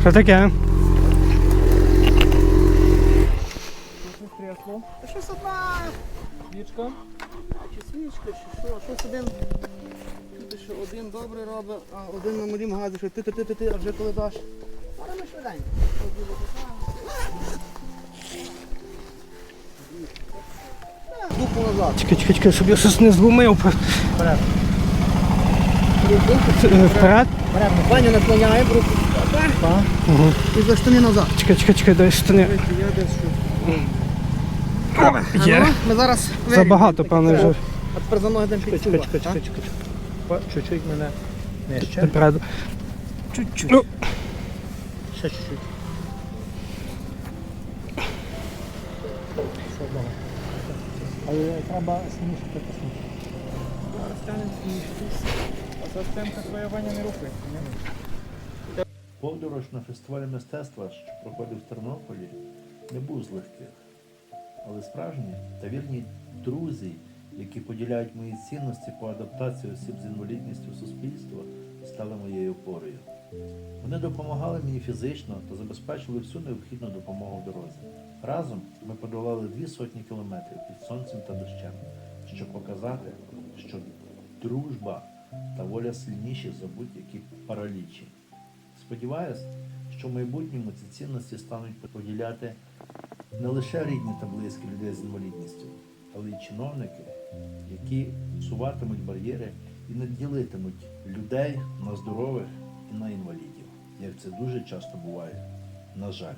Що таке? Щось одна свічка. Чи свічка, чи що, щось один. Тут ще один добре робить, а один на малім газі, що ти ти ти ти ти, а вже коли даш. Але ми швиденько. Дупу назад. Чекай, чекай, чекай, щоб я щось не зломив. Вперед. Е, Вперед? Беремо, Ваня наклоняє, руку вперед. Угу. І за штани назад. Чекай, чекай, чекай, дай штани. Десь. Є. Ну, Ми зараз Забагато, певно, вже. А тепер за ноги під Чекай, чекай, чекай, чекай. Па- Чуть-чуть мене нижче. Вперед. Чуть-чуть. Ну. Ще чуть-чуть. Добре. Але треба сильніше притиснути. Подорож на фестивалі мистецтва, що проходив в Тернополі, не був з легких, але справжні та вірні друзі, які поділяють мої цінності по адаптації осіб з інвалідністю в суспільство, стали моєю опорою. Вони допомагали мені фізично та забезпечили всю необхідну допомогу в дорозі. Разом ми подолали дві сотні кілометрів під сонцем та дощем, щоб показати, що дружба та воля сильніші за будь-які паралічі. Сподіваюсь, що в майбутньому ці цінності стануть поділяти не лише рідні та близькі людей з інвалідністю, але й чиновники, які суватимуть бар'єри і не ділитимуть людей на здорових і на інвалідів, як це дуже часто буває, на жаль.